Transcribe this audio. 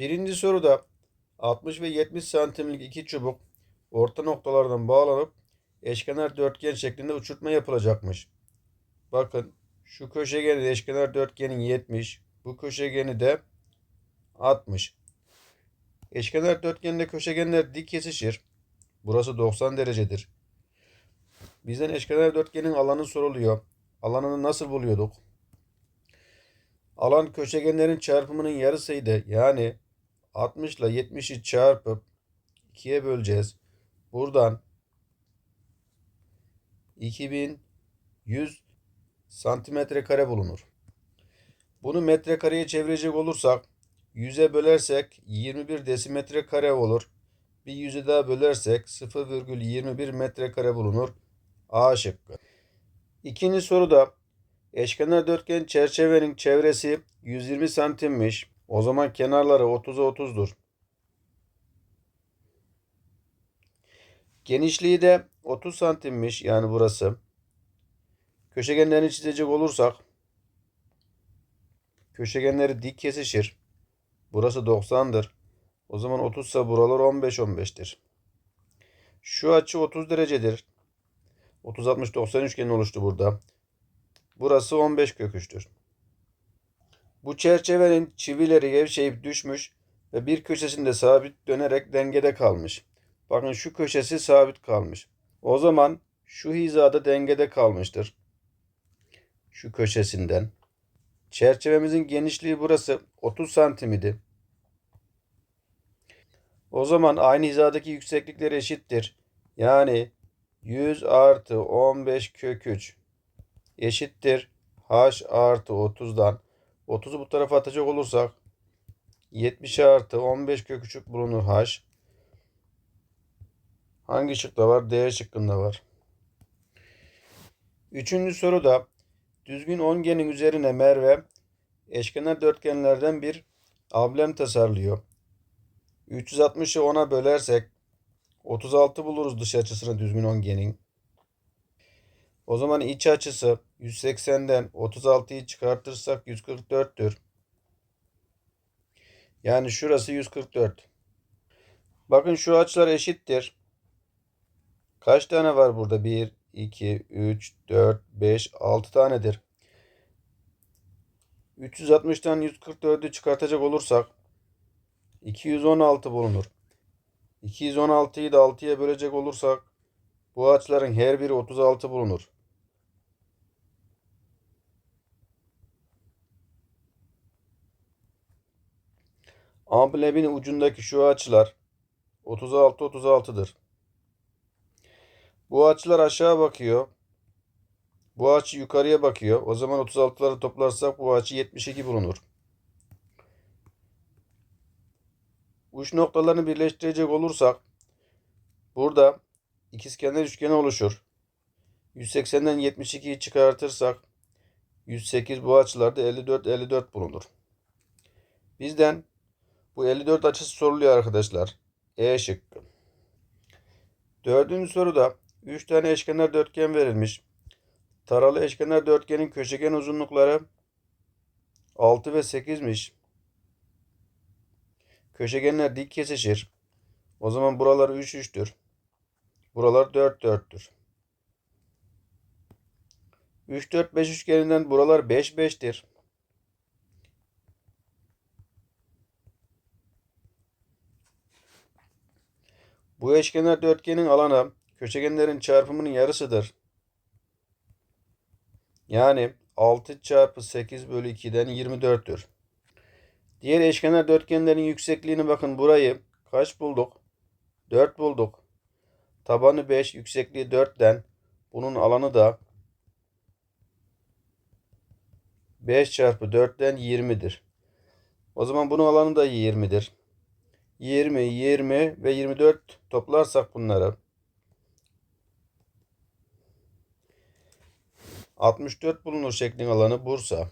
Birinci soruda 60 ve 70 santimlik iki çubuk orta noktalardan bağlanıp eşkenar dörtgen şeklinde uçurtma yapılacakmış. Bakın şu köşegeni eşkenar dörtgenin 70, bu köşegeni de 60. Eşkenar dörtgende köşegenler dik kesişir. Burası 90 derecedir. Bizden eşkenar dörtgenin alanı soruluyor. Alanını nasıl buluyorduk? Alan köşegenlerin çarpımının yarısıydı. Yani 60 ile 70'i çarpıp 2'ye böleceğiz. Buradan 2100 santimetre kare bulunur. Bunu metrekareye çevirecek olursak 100'e bölersek 21 desimetre kare olur. Bir 100'e daha bölersek 0,21 metrekare bulunur. A şıkkı. İkinci soruda eşkenar dörtgen çerçevenin çevresi 120 santimmiş. O zaman kenarları 30'a 30'dur. Genişliği de 30 santimmiş yani burası. Köşegenlerini çizecek olursak köşegenleri dik kesişir. Burası 90'dır. O zaman 30 ise buralar 15 15'tir. Şu açı 30 derecedir. 30 60 90 üçgeni oluştu burada. Burası 15 kök 3'tür. Bu çerçevenin çivileri gevşeyip düşmüş ve bir köşesinde sabit dönerek dengede kalmış. Bakın şu köşesi sabit kalmış. O zaman şu hizada dengede kalmıştır. Şu köşesinden. Çerçevemizin genişliği burası 30 santim idi. O zaman aynı hizadaki yükseklikleri eşittir. Yani 100 artı 15 kök 3 eşittir. H artı 30'dan 30'u bu tarafa atacak olursak 70 artı 15 kök 3 bulunur H. Hangi şıkta var? D şıkkında var. Üçüncü soruda düzgün ongenin üzerine Merve eşkenar dörtgenlerden bir ablem tasarlıyor. 360'ı 10'a bölersek 36 buluruz dış açısını düzgün ongenin. O zaman iç açısı 180'den 36'yı çıkartırsak 144'tür. Yani şurası 144. Bakın şu açılar eşittir. Kaç tane var burada? 1, 2, 3, 4, 5, 6 tanedir. 360'tan 144'ü çıkartacak olursak 216 bulunur. 216'yı da 6'ya bölecek olursak bu açıların her biri 36 bulunur. Amblemin ucundaki şu açılar 36 36'dır. Bu açılar aşağı bakıyor. Bu açı yukarıya bakıyor. O zaman 36'ları toplarsak bu açı 72 bulunur. Uç noktalarını birleştirecek olursak burada ikizkenar üçgeni oluşur. 180'den 72'yi çıkartırsak 108 bu açılarda 54 54 bulunur. Bizden bu 54 açısı soruluyor arkadaşlar. E şıkkı. Dördüncü soruda 3 tane eşkenar dörtgen verilmiş. Taralı eşkenar dörtgenin köşegen uzunlukları 6 ve 8'miş. Köşegenler dik kesişir. O zaman buralar 3 3'tür. Buralar 4 4'tür. 3 4 5 üçgeninden buralar 5 5'tir. Bu eşkenar dörtgenin alanı köşegenlerin çarpımının yarısıdır. Yani 6 çarpı 8 bölü 2'den 24'tür. Diğer eşkenar dörtgenlerin yüksekliğini bakın burayı kaç bulduk? 4 bulduk. Tabanı 5, yüksekliği 4'ten bunun alanı da 5 çarpı 4'ten 20'dir. O zaman bunun alanı da 20'dir. 20, 20 ve 24 toplarsak bunları 64 bulunur şeklin alanı Bursa.